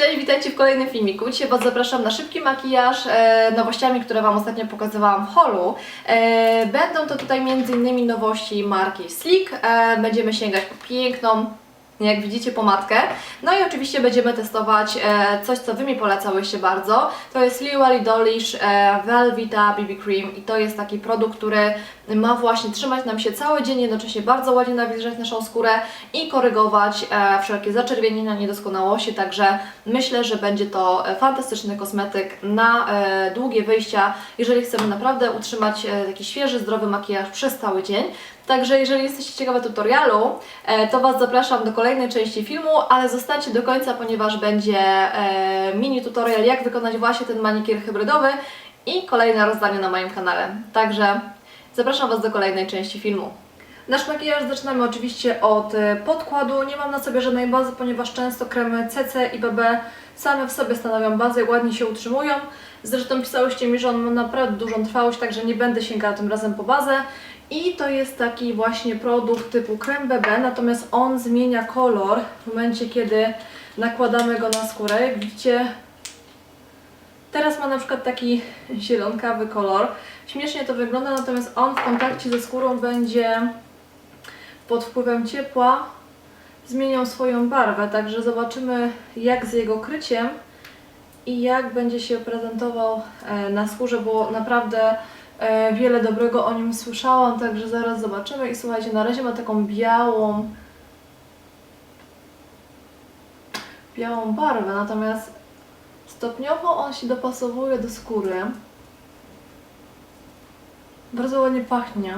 Cześć, witajcie w kolejnym filmiku. Dzisiaj Was zapraszam na szybki makijaż e, nowościami, które Wam ostatnio pokazywałam w holu. E, będą to tutaj m.in. nowości marki Sleek. E, będziemy sięgać po piękną, jak widzicie, pomadkę. No i oczywiście będziemy testować e, coś, co Wy mi polecałyście bardzo. To jest Liwali Dolish e, Velvita BB Cream i to jest taki produkt, który ma właśnie trzymać nam się cały dzień, jednocześnie bardzo ładnie nawilżać naszą skórę i korygować e, wszelkie zaczerwienienia, niedoskonałości, także myślę, że będzie to fantastyczny kosmetyk na długie wyjścia, jeżeli chcemy naprawdę utrzymać taki świeży, zdrowy makijaż przez cały dzień. Także jeżeli jesteście ciekawe tutorialu, e, to Was zapraszam do kolejnej części filmu, ale zostańcie do końca, ponieważ będzie e, mini tutorial, jak wykonać właśnie ten manikier hybrydowy i kolejne rozdanie na moim kanale. Także zapraszam Was do kolejnej części filmu. Nasz makijaż zaczynamy oczywiście od e, podkładu. Nie mam na sobie żadnej bazy, ponieważ często kremy CC i BB same w sobie stanowią bazę ładnie się utrzymują. Zresztą pisałyście mi, że on ma naprawdę dużą trwałość, także nie będę sięgała tym razem po bazę. I to jest taki właśnie produkt typu krem BB, natomiast on zmienia kolor w momencie, kiedy nakładamy go na skórę. Jak widzicie, teraz ma na przykład taki zielonkawy kolor. Śmiesznie to wygląda, natomiast on w kontakcie ze skórą będzie pod wpływem ciepła zmieniał swoją barwę, także zobaczymy jak z jego kryciem i jak będzie się prezentował e, na skórze, bo naprawdę wiele dobrego o nim słyszałam, także zaraz zobaczymy i słuchajcie, na razie ma taką białą białą barwę, natomiast stopniowo on się dopasowuje do skóry. Bardzo ładnie pachnie.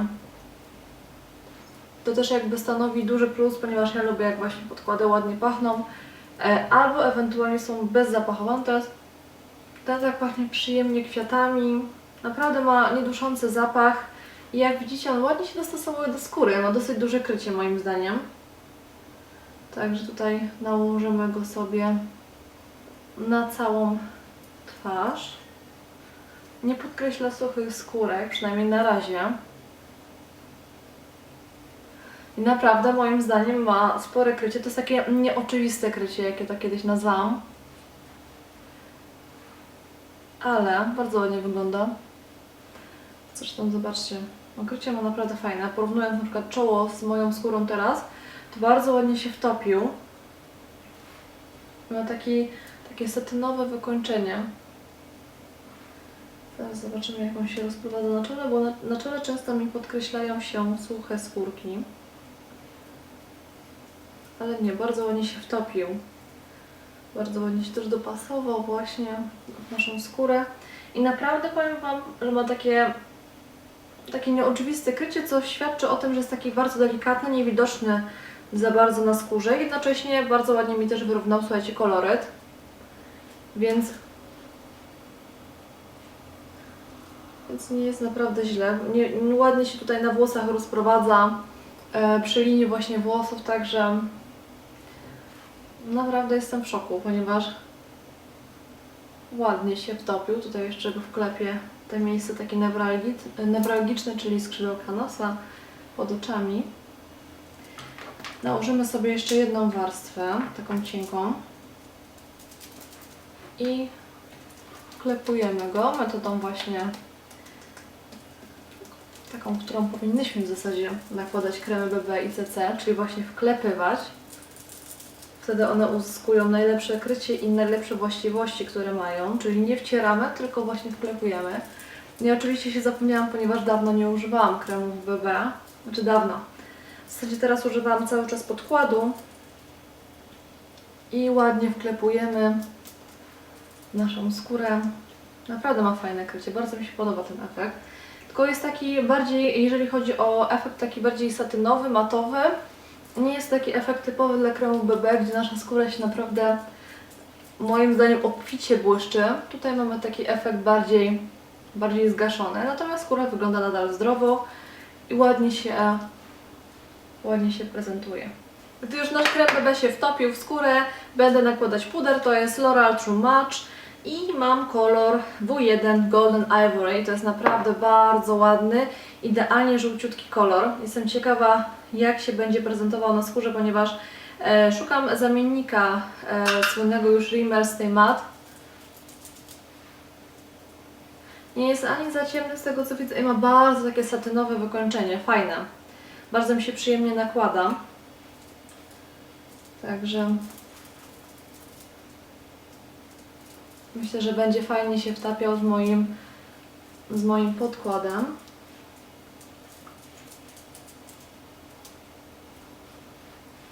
To też jakby stanowi duży plus, ponieważ ja lubię jak właśnie podkłady ładnie pachną, e, albo ewentualnie są bezzapachowe. Teraz ten tak pachnie przyjemnie kwiatami, naprawdę ma nieduszący zapach i jak widzicie on ładnie się dostosowuje do skóry, ma dosyć duże krycie moim zdaniem. Także tutaj nałożymy go sobie na całą twarz. Nie podkreśla suchych skórek, przynajmniej na razie. I naprawdę moim zdaniem ma spore krycie. To jest takie nieoczywiste krycie, jakie to kiedyś nazwałam. Ale bardzo ładnie wygląda. Zresztą zobaczcie, no krycie ma naprawdę fajne. Porównując na przykład czoło z moją skórą teraz, to bardzo ładnie się wtopił. Ma taki, takie satynowe wykończenie. Teraz zobaczymy jak on się rozprowadza na czole, bo na, na czole często mi podkreślają się suche skórki. Ale nie, bardzo ładnie się wtopił. Bardzo ładnie się też dopasował właśnie w naszą skórę. I naprawdę powiem Wam, że ma takie, takie nieoczywiste krycie, co świadczy o tym, że jest taki bardzo delikatny, niewidoczny za bardzo na skórze. Jednocześnie bardzo ładnie mi też wyrównał, słuchajcie, koloryt. Więc Więc nie jest naprawdę źle. Nie, nie- ładnie się tutaj na włosach rozprowadza e, przy linii właśnie włosów, także naprawdę jestem w szoku, ponieważ ładnie się wtopił. Tutaj jeszcze go wklepię te miejsce takie newralgiczne, czyli skrzydełka nosa pod oczami. Nałożymy sobie jeszcze jedną warstwę, taką cienką i wklepujemy go metodą właśnie taką, którą powinnyśmy w zasadzie nakładać kremy BB i CC, czyli właśnie wklepywać. Wtedy one uzyskują najlepsze krycie i najlepsze właściwości, które mają, czyli nie wcieramy, tylko właśnie wklepujemy. Ja oczywiście się zapomniałam, ponieważ dawno nie używałam kremów BB, znaczy dawno. W zasadzie teraz używam cały czas podkładu i ładnie wklepujemy naszą skórę. Naprawdę ma fajne krycie, bardzo mi się podoba ten efekt. Tylko jest taki bardziej, jeżeli chodzi o efekt taki bardziej satynowy, matowy, nie jest taki efekt typowy dla kremów BB, gdzie nasza skóra się naprawdę moim zdaniem obficie błyszczy. Tutaj mamy taki efekt bardziej, bardziej zgaszony, natomiast skóra wygląda nadal zdrowo i ładnie się, ładnie się prezentuje. Gdy już nasz krem BB się wtopił w skórę, będę nakładać puder, to jest L'Oreal True Match i mam kolor W1 Golden Ivory. To jest naprawdę bardzo ładny, idealnie żółciutki kolor. Jestem ciekawa, jak się będzie prezentował na skórze, ponieważ E, szukam zamiennika e, słynnego już Rimmel Stay Matte. Nie jest ani za ciemny z tego co widzę i ma bardzo takie satynowe wykończenie, fajne. Bardzo mi się przyjemnie nakłada. Także myślę, że będzie fajnie się wtapiał z moim, z moim podkładem.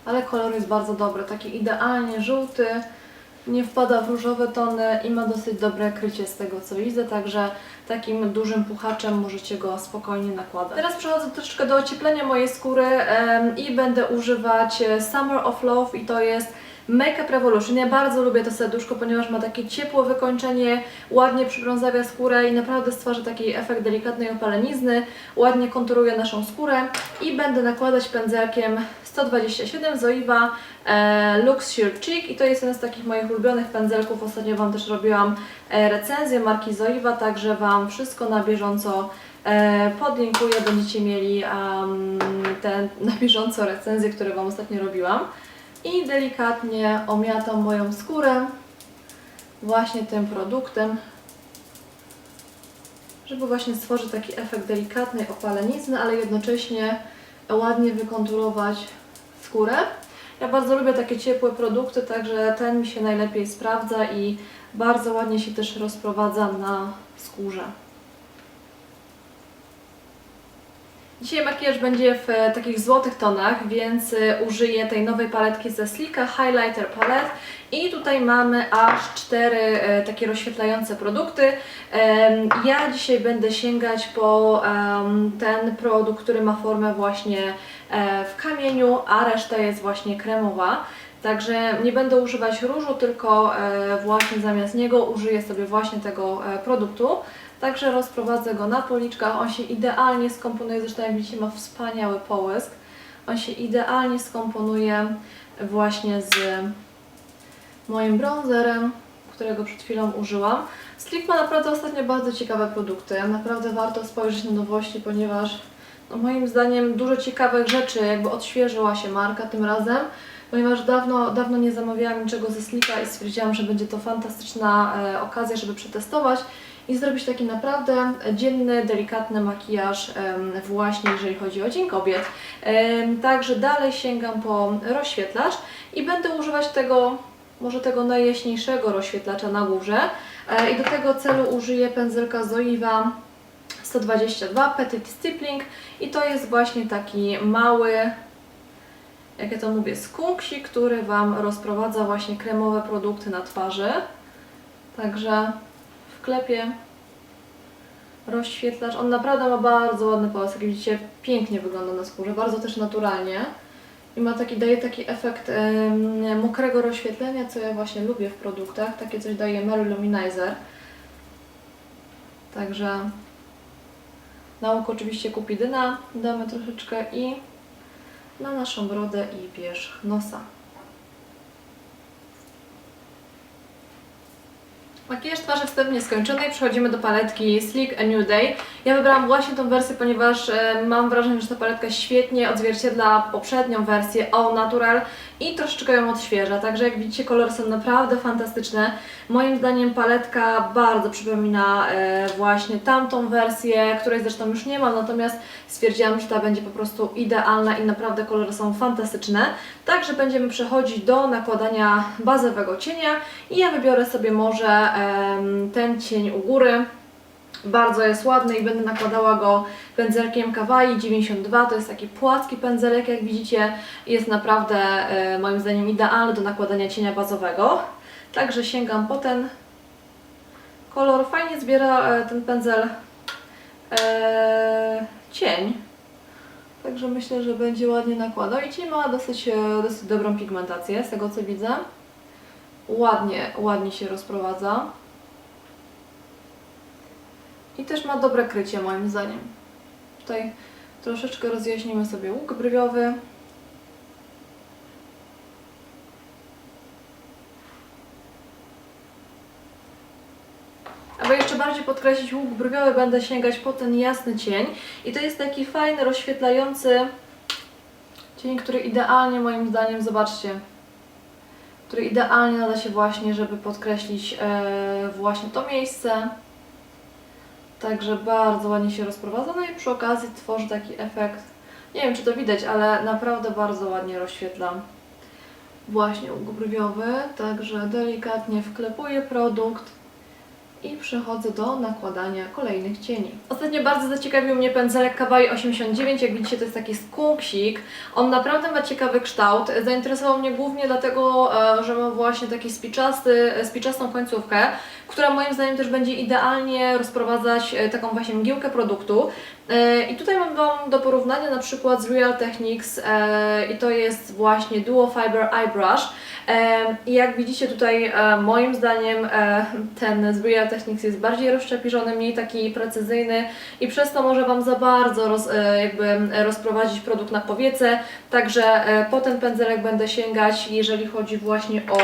Ale kolor jest bardzo dobry, taki idealnie żółty, nie wpada w różowe tony i ma dosyć dobre krycie z tego co widzę, także takim dużym puchaczem możecie go spokojnie nakładać. Teraz przechodzę troszeczkę do ocieplenia mojej skóry i będę używać e, Summer of Love i to jest Makeup Revolution. Ja bardzo lubię to serduszko, ponieważ ma takie ciepłe wykończenie, ładnie przybrązawia skórę i naprawdę stwarza taki efekt delikatnej opalenizny, ładnie konturuje naszą skórę i będę nakładać pędzelkiem 127 Zoiva e, Lux Sheer Cheek i to jest jeden z takich moich ulubionych pędzelków. Ostatnio Wam też robiłam e, recenzję marki Zoiva, także Wam wszystko na bieżąco e, podlinkuję. Będziecie mieli um, te na bieżąco recenzje, które Wam ostatnio robiłam. I delikatnie omiatam moją skórę właśnie tym produktem, żeby właśnie stworzyć taki efekt delikatnej opalenizny, ale jednocześnie ładnie wykonturować skórę. Ja bardzo lubię takie ciepłe produkty, także ten mi się najlepiej sprawdza i bardzo ładnie się też rozprowadza na skórze. Dzisiaj makijaż będzie w e, takich złotych tonach, więc e, użyję tej nowej paletki ze Slicka Highlighter Palette i tutaj mamy aż cztery e, takie rozświetlające produkty. Ja dzisiaj będę sięgać po ten produkt, który ma formę właśnie w kamieniu, a reszta jest właśnie kremowa. Także nie będę używać różu, tylko właśnie zamiast niego użyję sobie właśnie tego produktu. Także rozprowadzę go na policzkach. On się idealnie skomponuje, zresztą jak widzicie ma wspaniały połysk. On się idealnie skomponuje właśnie z moim bronzerem, którego przed chwilą użyłam. Slick ma naprawdę ostatnio bardzo ciekawe produkty. Naprawdę warto spojrzeć na nowości, ponieważ no moim zdaniem dużo ciekawych rzeczy, jakby odświeżyła się marka tym razem, ponieważ dawno, dawno nie zamawiałam niczego ze Slicka i stwierdziłam, że będzie to fantastyczna e, okazja, żeby przetestować i zrobić taki naprawdę dzienny, delikatny makijaż właśnie jeżeli chodzi o Dzień Kobiet. Także dalej sięgam po rozświetlacz i będę używać tego, może tego najjaśniejszego rozświetlacza na górze E, i do tego celu użyję pędzelka Zoiva 122 Petit Stippling i to jest właśnie taki mały, jak ja to mówię, skunksik, który Wam rozprowadza właśnie kremowe produkty na twarzy. Także wklepię rozświetlacz. On naprawdę ma bardzo ładny połysk, jak widzicie, pięknie wygląda na skórze, bardzo też naturalnie. I ma taki, daje taki efekt em, mokrego rozświetlenia, co ja właśnie lubię w produktach. Takie coś daje Mary Luminizer. Także na oko oczywiście kupidyna damy troszeczkę i na naszą brodę i wierzch nosa. Makijaż twarzy wstępnie skończony i przechodzimy do paletki Sleek A New Day. Ja wybrałam właśnie tą wersję, ponieważ e, mam wrażenie, że ta paletka świetnie odzwierciedla poprzednią wersję All Natural i troszeczkę ją odświeża. Także jak widzicie kolory są naprawdę fantastyczne. Moim zdaniem paletka bardzo przypomina e, właśnie tamtą wersję, której zresztą już nie mam, natomiast stwierdziłam, że ta będzie po prostu idealna i naprawdę kolory są fantastyczne. Także będziemy przechodzić do nakładania bazowego cienia i ja wybiorę sobie może ten cień u góry. Bardzo jest ładny i będę nakładała go pędzelkiem Kawaii 92. To jest taki płatki pędzelek, jak widzicie. Jest naprawdę e, moim zdaniem idealny do nakładania cienia bazowego. Także sięgam po ten kolor. Fajnie zbiera e, ten pędzel e, cień. Także myślę, że będzie ładnie nakładał i cień ma dosyć, dosyć dobrą pigmentację, z tego co widzę. Ładnie, ładnie się rozprowadza. I też ma dobre krycie moim zdaniem. Tutaj troszeczkę rozjaśnimy sobie łuk brwiowy. Aby jeszcze bardziej podkreślić łuk brwiowy, będę sięgać po ten jasny cień. I to jest taki fajny, rozświetlający Cień, który idealnie moim zdaniem, zobaczcie, który idealnie nada się właśnie, żeby podkreślić e, właśnie to miejsce. Także bardzo ładnie się rozprowadza, no i przy okazji tworzy taki efekt. Nie wiem, czy to widać, ale naprawdę bardzo ładnie rozświetlam właśnie łuk brwiowy, także delikatnie wklepuję produkt i przechodzę do nakładania kolejnych cieni. Ostatnio bardzo zaciekawił mnie pędzelek Kawaii 89, jak widzicie to jest taki skunksik. On naprawdę ma ciekawy kształt, zainteresował mnie głównie dlatego, e, że ma właśnie taki spiczasty, spiczastą końcówkę, która moim zdaniem też będzie idealnie rozprowadzać e, taką właśnie mgiełkę produktu. E, I tutaj mam Wam do porównania na przykład z Real Techniques e, i to jest właśnie Duo Fiber Eye Brush. E, I jak widzicie tutaj moim zdaniem ten z Real Techniques jest bardziej rozszczepiżony, mniej taki precyzyjny i przez to może Wam za bardzo roz, jakby rozprowadzić produkt na powiece. Także po ten pędzelek będę sięgać, jeżeli chodzi właśnie o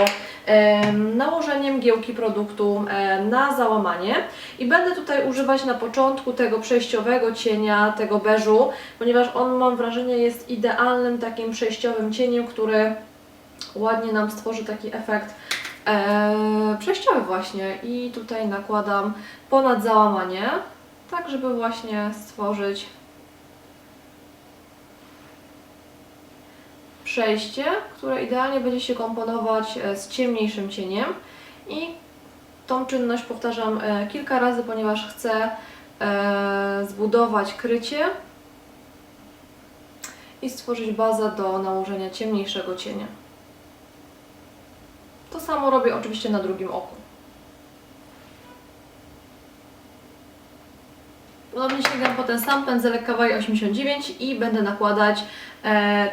e, nałożenie mgiełki produktu na załamanie. I będę tutaj używać na początku tego przejściowego cienia, tego beżu, ponieważ on mam wrażenie jest idealnym takim przejściowym cieniem, który ładnie nam stworzy taki efekt e, przejściowy właśnie. I tutaj nakładam ponad załamanie, tak żeby właśnie stworzyć przejście, które idealnie będzie się komponować e, z ciemniejszym cieniem i tą czynność powtarzam e, kilka razy, ponieważ chcę e, zbudować krycie i stworzyć bazę do nałożenia ciemniejszego cienia. To samo robię oczywiście na drugim oku. Ponownie sięgam po ten sam pędzelek Kawaii 89 i będę nakładać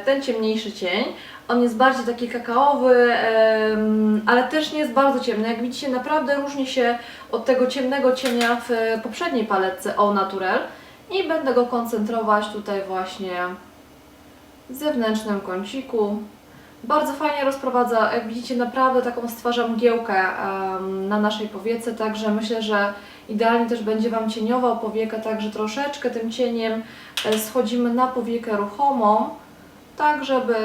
ten ciemniejszy cień. On jest bardziej taki kakaowy, ale też nie jest bardzo ciemny. Jak widzicie, naprawdę różni się od tego ciemnego cienia w poprzedniej paletce Au Naturel. I będę go koncentrować tutaj właśnie w zewnętrznym kąciku. Bardzo fajnie rozprowadza, jak widzicie, naprawdę taką stwarza mgiełkę na naszej powiece, także myślę, że idealnie też będzie Wam cieniował powiekę, także troszeczkę tym cieniem e, schodzimy na powiekę ruchomą, tak żeby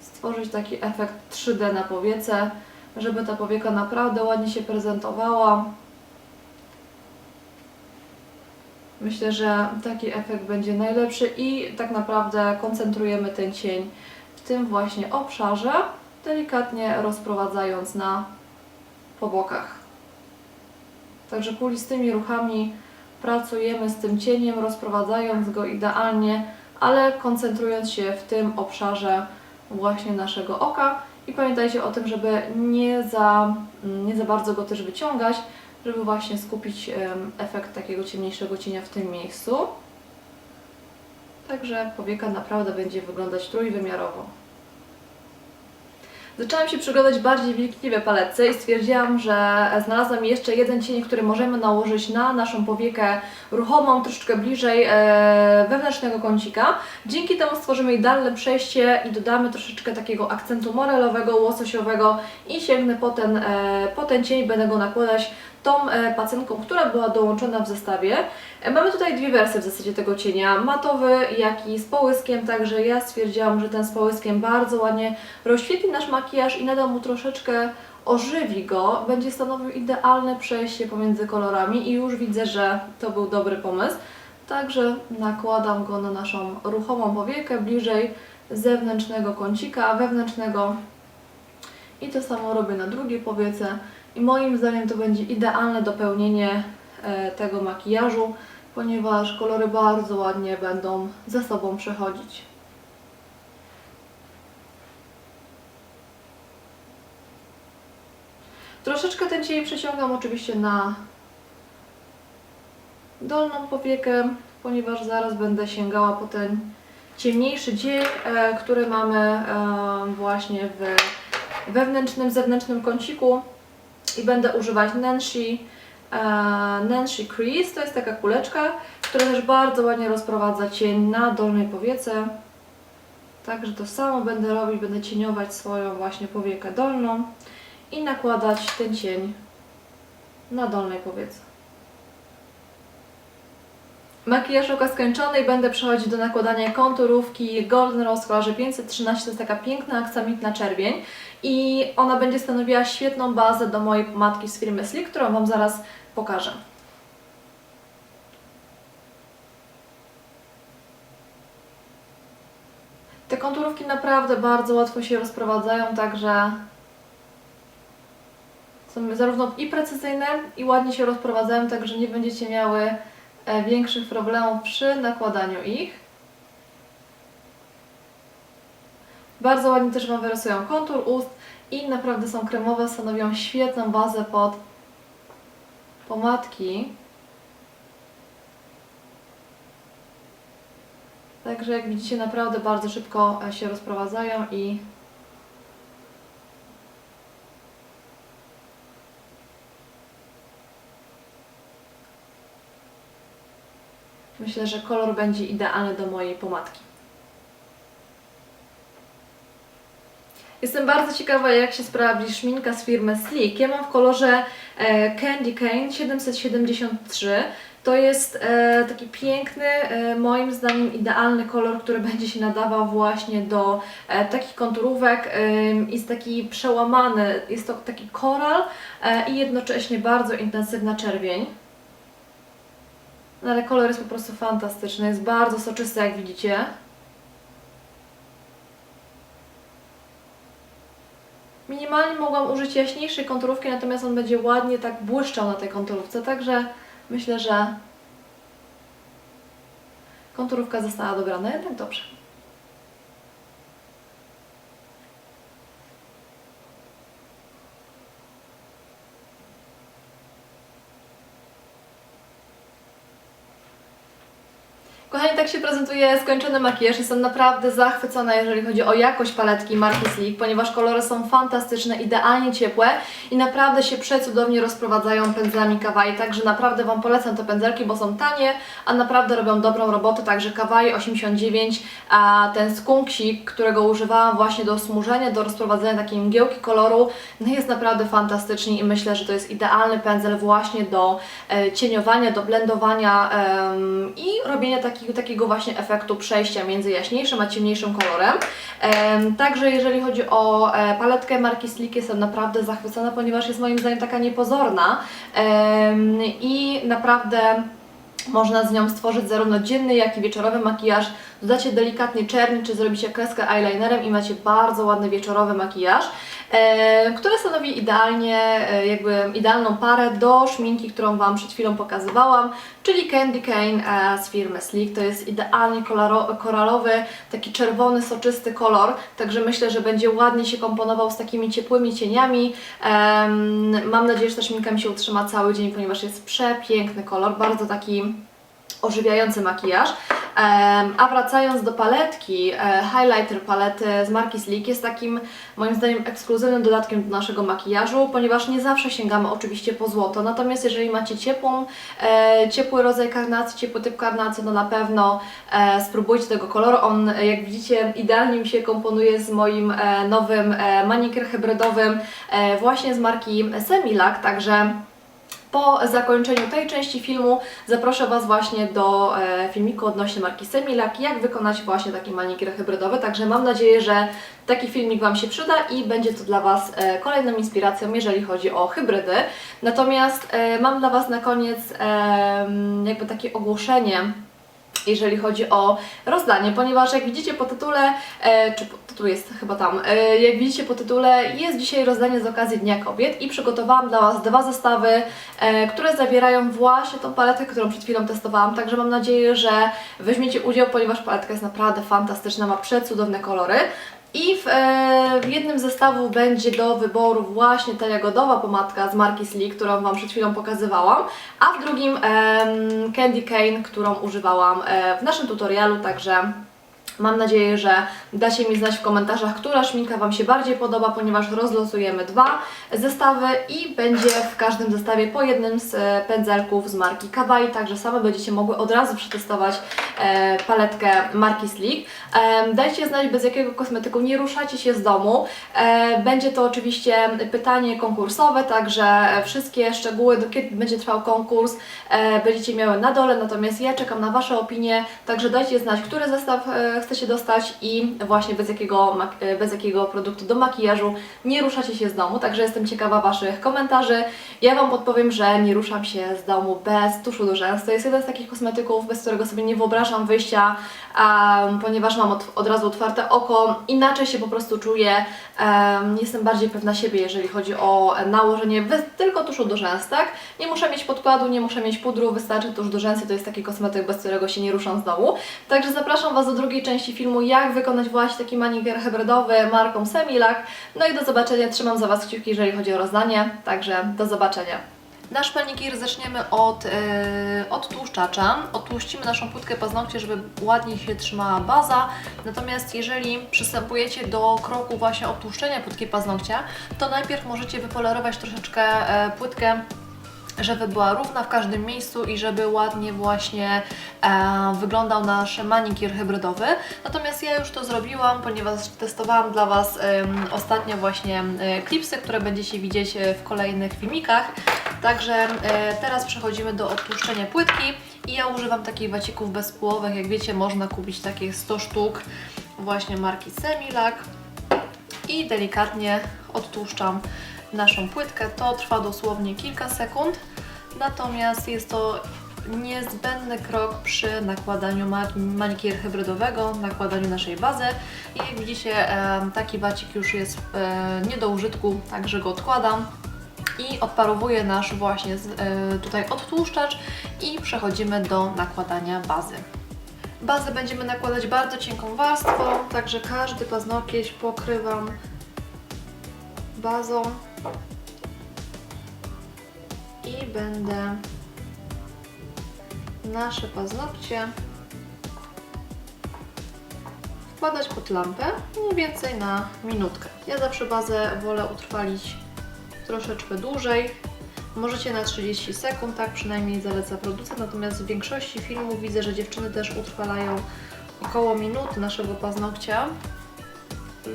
stworzyć taki efekt 3D na powiece, żeby ta powieka naprawdę ładnie się prezentowała. Myślę, że taki efekt będzie najlepszy i tak naprawdę koncentrujemy ten cień w tym właśnie obszarze, delikatnie rozprowadzając na po bokach. Także kulistymi ruchami pracujemy z tym cieniem, rozprowadzając go idealnie, ale koncentrując się w tym obszarze właśnie naszego oka. I pamiętajcie o tym, żeby nie za, nie za bardzo go też wyciągać, żeby właśnie skupić efekt takiego ciemniejszego cienia w tym miejscu. Także powieka naprawdę będzie wyglądać trójwymiarowo. Zaczęłam się przyglądać bardziej wnikliwie paletce i stwierdziłam, że znalazłam jeszcze jeden cień, który możemy nałożyć na naszą powiekę ruchomą, troszeczkę bliżej e, wewnętrznego kącika. Dzięki temu stworzymy idealne przejście i dodamy troszeczkę takiego akcentu morelowego, łososiowego i sięgnę po ten, e, po ten cień, będę go nakładać tą e, pacynką, która była dołączona w zestawie. E, Mamy tutaj dwie wersje w zasadzie tego cienia, matowy, jak i z połyskiem, także ja stwierdziłam, że ten z połyskiem bardzo ładnie rozświetli nasz makijaż i nada mu troszeczkę ożywi go, będzie stanowił idealne przejście pomiędzy kolorami i już widzę, że to był dobry pomysł. Także nakładam go na naszą ruchomą powiekę bliżej zewnętrznego kącika, wewnętrznego i to samo robię na drugiej powiece i moim zdaniem to będzie idealne dopełnienie e, tego makijażu, ponieważ kolory bardzo ładnie będą ze sobą przechodzić. Troszeczkę ten cień przeciągam oczywiście na dolną powiekę, ponieważ zaraz będę sięgała po ten ciemniejszy dzień, e, który mamy e, właśnie w wewnętrznym, zewnętrznym kąciku i będę używać Nancy, e, Nancy Crease, to jest taka kuleczka, która też bardzo ładnie rozprowadza cień na dolnej powiece. Także to samo będę robić, będę cieniować swoją właśnie powiekę dolną i nakładać ten cień na dolnej powiece. Makijaż oka skończony i będę przechodzić do nakładania konturówki Golden Rose w kolorze 513. To jest taka piękna aksamitna czerwień i ona będzie stanowiła świetną bazę do mojej pomadki z firmy Sleek, którą Wam zaraz pokażę. Te konturówki naprawdę bardzo łatwo się rozprowadzają, także są zarówno i precyzyjne, i ładnie się rozprowadzają, także nie będziecie miały większych problemów przy nakładaniu ich. Bardzo ładnie też Wam wyrysują kontur ust i naprawdę są kremowe, stanowią świetną bazę pod pomadki. Także jak widzicie naprawdę bardzo szybko e, się rozprowadzają i myślę, że kolor będzie idealny do mojej pomadki. Jestem bardzo ciekawa, jak się sprawdzi szminka z firmy Sleek. Ja mam w kolorze e, Candy Cane 773. To jest e, taki piękny, e, moim zdaniem idealny kolor, który będzie się nadawał właśnie do takich konturówek. Jest taki przełamany, jest to taki koral i jednocześnie bardzo intensywna czerwień. No ale kolor jest po prostu fantastyczny, jest bardzo soczysty jak widzicie. Minimalnie mogłam użyć jaśniejszej konturówki, natomiast on będzie ładnie tak błyszczał na tej konturówce, także myślę, że konturówka została dobrana jednak dobrze. Kochani, tak się prezentuje skończony makijaż. Jestem naprawdę zachwycona, jeżeli chodzi o jakość paletki marki Sleek, ponieważ kolory są fantastyczne, idealnie ciepłe i naprawdę się przecudownie rozprowadzają pędzlami Kawaii. Także naprawdę Wam polecam te pędzelki, bo są tanie, a naprawdę robią dobrą robotę. Także Kawaii 89, a ten skunksik, którego używałam właśnie do smużenia, do rozprowadzenia takiej mgiełki koloru, no jest naprawdę fantastyczny i myślę, że to jest idealny pędzel właśnie do e, cieniowania, do blendowania i robienia takiego, takiego właśnie efektu przejścia między jaśniejszym a ciemniejszym kolorem. Em, Także jeżeli chodzi o e, paletkę marki Sleek jestem naprawdę zachwycona, ponieważ jest moim zdaniem taka niepozorna i naprawdę można z nią stworzyć zarówno dzienny, jak i wieczorowy makijaż. Dodacie delikatnie czerni, czy zrobicie kreskę eyelinerem i macie bardzo ładny wieczorowy makijaż, e, który stanowi idealnie, e, jakby idealną parę do szminki, którą Wam przed chwilą pokazywałam, czyli Candy Cane e, z firmy Sleek. To jest idealnie koralowy, taki czerwony, soczysty kolor, także myślę, że będzie ładnie się komponował z takimi ciepłymi cieniami. Em, mam nadzieję, że ta szminka mi się utrzyma cały dzień, ponieważ jest przepiękny kolor, bardzo taki ożywiający makijaż. A wracając do paletki, e, highlighter palety z marki Sleek jest takim moim zdaniem ekskluzywnym dodatkiem do naszego makijażu, ponieważ nie zawsze sięgamy oczywiście po złoto. Natomiast jeżeli macie ciepłą, e, ciepły rodzaj karnacji, ciepły typ karnacji, no na pewno e, spróbujcie tego koloru. On, jak widzicie, idealnie mi się komponuje z moim nowym manikier hybrydowym właśnie z marki Semilac, także po zakończeniu tej części filmu zaproszę Was właśnie do e, filmiku odnośnie marki Semilac, jak wykonać właśnie taki manikier hybrydowy. Także mam nadzieję, że taki filmik Wam się przyda i będzie to dla Was e, kolejną inspiracją, jeżeli chodzi o hybrydy. Natomiast e, mam dla Was na koniec jakby takie ogłoszenie jeżeli chodzi o rozdanie, ponieważ jak widzicie po tytule, e, czy po, tytuł jest chyba tam, e, jak widzicie po tytule, jest dzisiaj rozdanie z okazji Dnia Kobiet i przygotowałam dla Was dwa zestawy, e, które zawierają właśnie tą paletę, którą przed chwilą testowałam, także mam nadzieję, że weźmiecie udział, ponieważ paletka jest naprawdę fantastyczna, ma przecudowne kolory. I w, e, w jednym zestawu będzie do wyboru właśnie ta jagodowa pomadka z marki Sleek, którą Wam przed chwilą pokazywałam, a w drugim Candy Cane, którą używałam e, w naszym tutorialu, także Mam nadzieję, że dacie mi znać w komentarzach, która szminka Wam się bardziej podoba, ponieważ rozlosujemy dwa zestawy i będzie w każdym zestawie po jednym z e, pędzelków z marki Kawaii, także same będziecie mogły od razu przetestować e, paletkę marki Sleek. Dajcie znać, bez jakiego kosmetyku nie ruszacie się z domu. E, będzie to oczywiście pytanie konkursowe, także wszystkie szczegóły, do kiedy będzie trwał konkurs, e, będziecie miały na dole, natomiast ja czekam na Wasze opinie, także dajcie znać, który zestaw chcecie dostać i właśnie bez jakiego, bez jakiego produktu do makijażu nie ruszacie się z domu, także jestem ciekawa Waszych komentarzy. Ja Wam podpowiem, że nie ruszam się z domu bez tuszu do rzęs. To jest jeden z takich kosmetyków, bez którego sobie nie wyobrażam wyjścia, um, ponieważ mam od, od razu otwarte oko, inaczej się po prostu czuję, um, jestem bardziej pewna siebie, jeżeli chodzi o nałożenie tylko tuszu do rzęs, tak? Nie muszę mieć podkładu, nie muszę mieć pudru, wystarczy tusz do rzęs i to jest taki kosmetyk, bez którego się nie ruszam z. Także zapraszam Was do drugiej części filmu, jak wykonać właśnie taki manikier hybrydowy marką Semilac. No i do zobaczenia, trzymam za Was kciuki, jeżeli chodzi o rozdanie, także do zobaczenia. Nasz manikir zaczniemy od, yy, od tłuszczacza. Odtłuścimy naszą płytkę paznokcia, żeby ładniej się trzymała baza. Natomiast jeżeli przystępujecie do kroku właśnie odtłuszczenia płytki paznokcia, to najpierw możecie wypolerować troszeczkę e, płytkę żeby była równa w każdym miejscu i żeby ładnie właśnie e, wyglądał nasz manikir hybrydowy. Natomiast ja już to zrobiłam, ponieważ testowałam dla Was em, ostatnio właśnie e, klipsy, które będziecie widzieć e, w kolejnych filmikach. Także e, teraz przechodzimy do odtłuszczenia płytki i ja używam takich wacików bezpłowych. Jak wiecie, można kupić takie 100 sztuk właśnie marki Semilac i delikatnie odtłuszczam naszą płytkę. To trwa dosłownie kilka sekund, natomiast jest to niezbędny krok przy nakładaniu ma- manikier hybrydowego, nakładaniu naszej bazy. I jak widzicie, taki wacik już jest e, nie do użytku, także go odkładam i odparowuje nasz właśnie e, tutaj odtłuszczacz i przechodzimy do nakładania bazy. Bazę będziemy nakładać bardzo cienką warstwą, także każdy paznokieć pokrywam bazą i będę nasze paznokcie wkładać pod lampę mniej więcej na minutkę. Ja zawsze bazę wolę utrwalić troszeczkę dłużej. Możecie na 30 sekund, tak przynajmniej zaleca producent, natomiast w większości filmów widzę, że dziewczyny też utrwalają około minuty naszego paznokcia,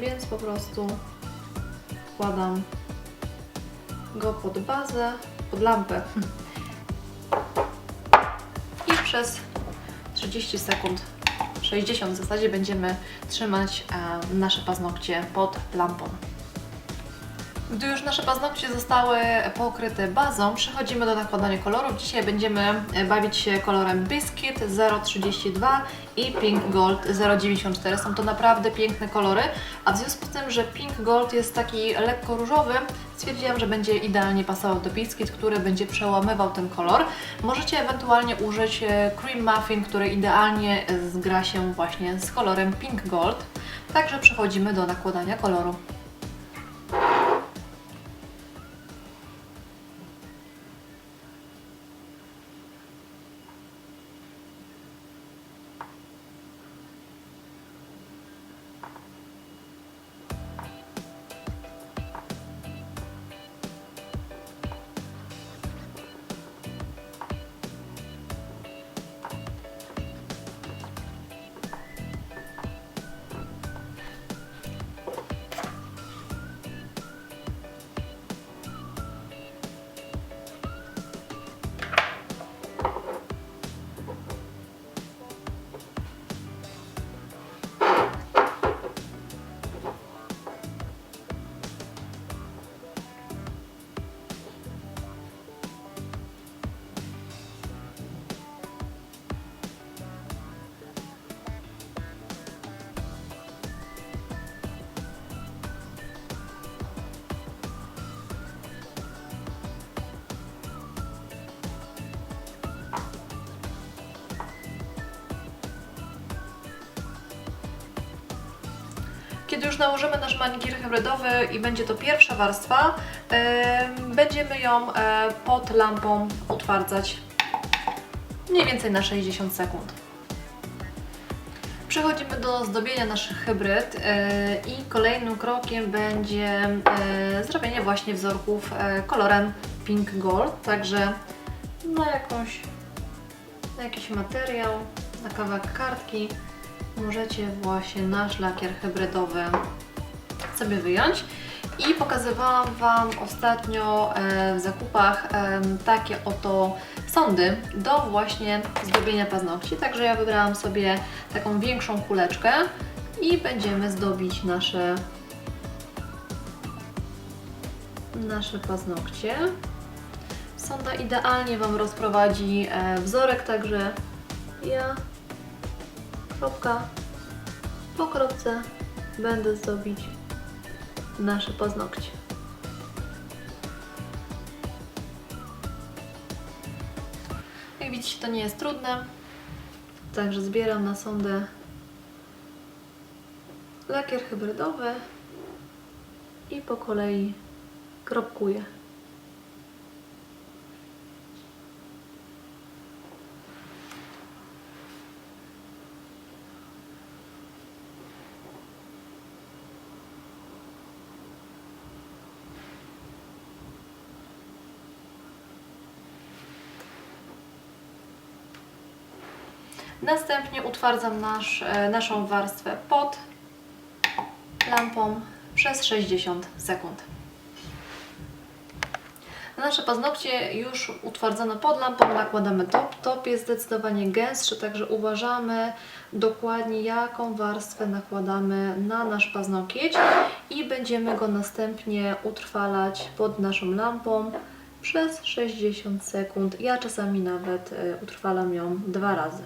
więc po prostu wkładam go pod bazę, pod lampę i przez 30 sekund, 60 w zasadzie będziemy trzymać e, nasze paznokcie pod lampą. Gdy już nasze paznokcie zostały pokryte bazą, przechodzimy do nakładania kolorów. Dzisiaj będziemy e, bawić się kolorem Biscuit 032 i Pink Gold 094. Są to naprawdę piękne kolory, a w związku z tym, że Pink Gold jest taki lekko różowy, stwierdziłam, że będzie idealnie pasował do Biscuit, który będzie przełamywał ten kolor. Możecie ewentualnie użyć e, Cream Muffin, który idealnie e, zgra się właśnie z kolorem Pink Gold. Także przechodzimy do nakładania koloru. Kiedy już nałożymy nasz manikir hybrydowy i będzie to pierwsza warstwa, em, będziemy ją e, pod lampą utwardzać mniej więcej na 60 sekund. Przechodzimy do zdobienia naszych hybryd e, i kolejnym krokiem będzie e, zrobienie właśnie wzorków kolorem Pink Gold, także na jakąś, na jakiś materiał, na kawałek kartki możecie właśnie nasz lakier hybrydowy sobie wyjąć. I pokazywałam Wam ostatnio e, w zakupach e, takie oto sondy do właśnie zdobienia paznokci. Także ja wybrałam sobie taką większą kuleczkę i będziemy zdobić nasze nasze paznokcie. Sonda idealnie Wam rozprowadzi e, wzorek, także ja kropka po kropce będę zdobić nasze paznokcie. Jak widzicie, to nie jest trudne. Także zbieram na sondę lakier hybrydowy i po kolei kropkuję. Następnie utwardzam nasz, e, naszą warstwę pod lampą przez 60 sekund. Na nasze paznokcie już utwardzono pod lampą, nakładamy top. Top jest zdecydowanie gęstszy, także uważamy dokładnie jaką warstwę nakładamy na nasz paznokieć i będziemy go następnie utrwalać pod naszą lampą przez 60 sekund. Ja czasami nawet y, utrwalam ją dwa razy.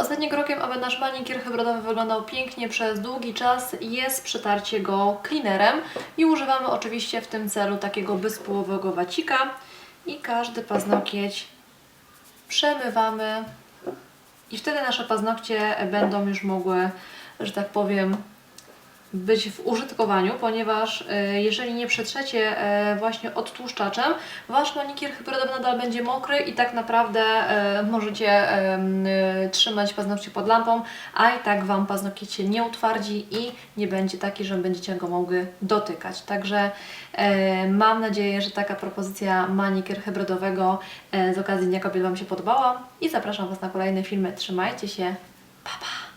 Ostatnim krokiem, aby nasz manikier hybrydowy wyglądał pięknie przez długi czas, jest przetarcie go cleanerem i używamy oczywiście w tym celu takiego bezpłowego wacika. I każdy paznokieć przemywamy. I wtedy nasze paznokcie będą już mogły, że tak powiem, być w użytkowaniu, ponieważ e, jeżeli nie przetrzecie e, właśnie odtłuszczaczem, Wasz manikier hybrydowy nadal będzie mokry i tak naprawdę e, możecie trzymać paznokcie pod lampą, a i tak Wam paznokieć się nie utwardzi i nie będzie taki, że będziecie go mogły dotykać. Także mam nadzieję, że taka propozycja manikier hybrydowego z okazji Dnia Kobiet Wam się podobała i zapraszam Was na kolejne filmy. Trzymajcie się, pa pa!